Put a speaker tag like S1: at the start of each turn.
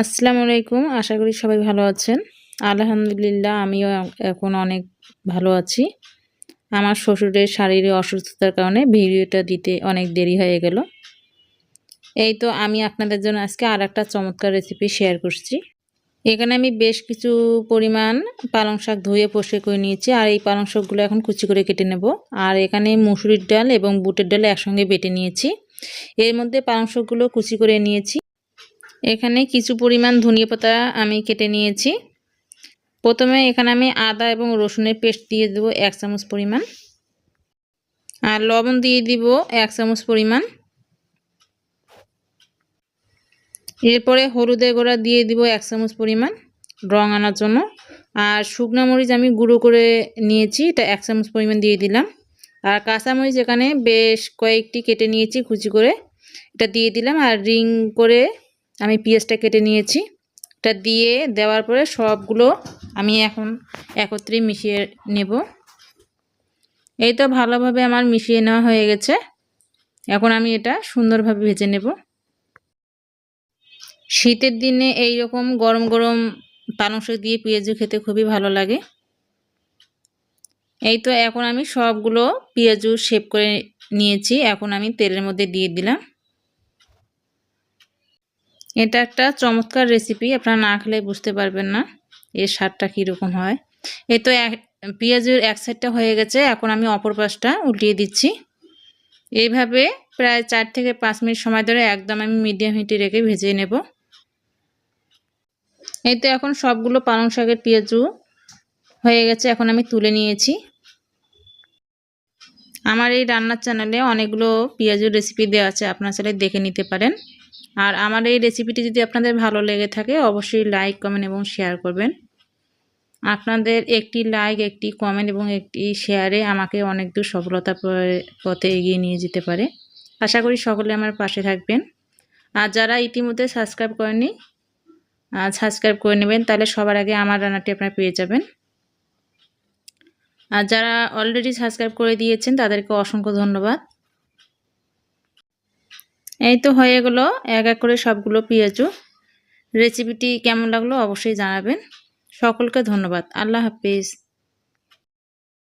S1: আসসালামু আলাইকুম, আশা করি সবাই ভালো আছেন। আলহামদুলিল্লাহ, আমিও এখন অনেক ভালো আছি। আমার শ্বশুরের শারীরিক অসুস্থতার কারণে ভিডিওটা দিতে অনেক দেরি হয়ে গেল। এই তো আমি আপনাদের জন্য আজকে আর একটা চমৎকার রেসিপি শেয়ার করছি। এখানে আমি বেশ কিছু পরিমাণ পালং শাক ধুয়ে পরিষ্কার করে নিয়েছি, আর এই পালং শাকগুলো এখন কুচি করে কেটে নেব। আর এখানে মুসুরির ডাল এবং বুটের ডাল একসঙ্গে বেটে নিয়েছি। এর মধ্যে পালং শাকগুলো কুচি করে নিয়েছি। এখানে কিছু পরিমাণ ধনিয়া পাতা আমি কেটে নিয়েছি। প্রথমে এখানে আমি আদা এবং রসুনের পেস্ট দিয়ে দেবো এক চামচ পরিমাণ। আর লবণ দিয়ে দিব এক চামচ পরিমাণ। এরপরে হলুদের গোড়া দিয়ে দিব এক চামচ পরিমাণ রং আনার জন্য। আর শুকনো মরিচ আমি গুঁড়ো করে নিয়েছি, এটা এক চামচ পরিমাণ দিয়ে দিলাম। আর কাঁচামরিচ এখানে বেশ কয়েকটি কেটে নিয়েছি, কুচি করে। এটা দিয়ে দিলাম আর রিং করে আমি পেঁয়াজটা কেটে নিয়েছি। এটা দিয়ে দেওয়ার পরে সবগুলো আমি এখন একত্রে মিশিয়ে নেব। এই তো ভালোভাবে আমার মিশিয়ে নেওয়া হয়ে গেছে। এখন আমি এটা সুন্দরভাবে ভেজে নেব। শীতের দিনে এই রকম গরম গরম পালং দিয়ে পেঁয়াজু খেতে খুবই ভালো লাগে। এই তো এখন আমি সবগুলো পেঁয়াজু শেপ করে নিয়েছি। এখন আমি তেলের মধ্যে দিয়ে দিলাম। এটা একটা চমৎকার রেসিপি আপনারা না খেলে বুঝতে পারবেন না এর স্বাদটা কীরকম হয়। এই তো এক, পেঁয়াজের এক সাইডটা হয়ে গেছে, এখন আমি অপর পাশটা উল্টিয়ে দিচ্ছি। এইভাবে প্রায় চার থেকে পাঁচ মিনিট সময় ধরে একদম আমি মিডিয়াম হিটে রেখে ভেজে নেব। এই তো এখন সবগুলো পালং শাকের পেঁয়াজু হয়ে গেছে, এখন আমি তুলে নিয়েছি। আমার এই রান্নার চ্যানেলে অনেকগুলো পেঁয়াজুর রেসিপি দেওয়া আছে, আপনার চ্যানেলে দেখে নিতে পারেন। আর আমার এই রেসিপিটি যদি আপনাদের ভালো লেগে থাকে, অবশ্যই লাইক কমেন্ট এবং শেয়ার করবেন। আপনাদের একটি লাইক একটি কমেন্ট এবং একটি শেয়ারে আমাকে অনেক দূর সফলতা পথে এগিয়ে নিয়ে যেতে পারে। আশা করি সকলে আমার পাশে থাকবেন। আর যারা ইতিমধ্যে সাবস্ক্রাইব করেনি সাবস্ক্রাইব করে নেবেন, তাহলে সবার আগে আমার রান্নাটি আপনারা পেয়ে যাবেন। আর যারা অলরেডি সাবস্ক্রাইব করে দিয়েছেন, তাদেরকে অসংখ্য ধন্যবাদ। এই তো হয়ে গেলো, এক এক করে সবগুলো পেঁয়াজু। রেসিপিটি কেমন লাগল অবশ্যই জানাবেন। সকলকে ধন্যবাদ। আল্লাহ হাফিজ।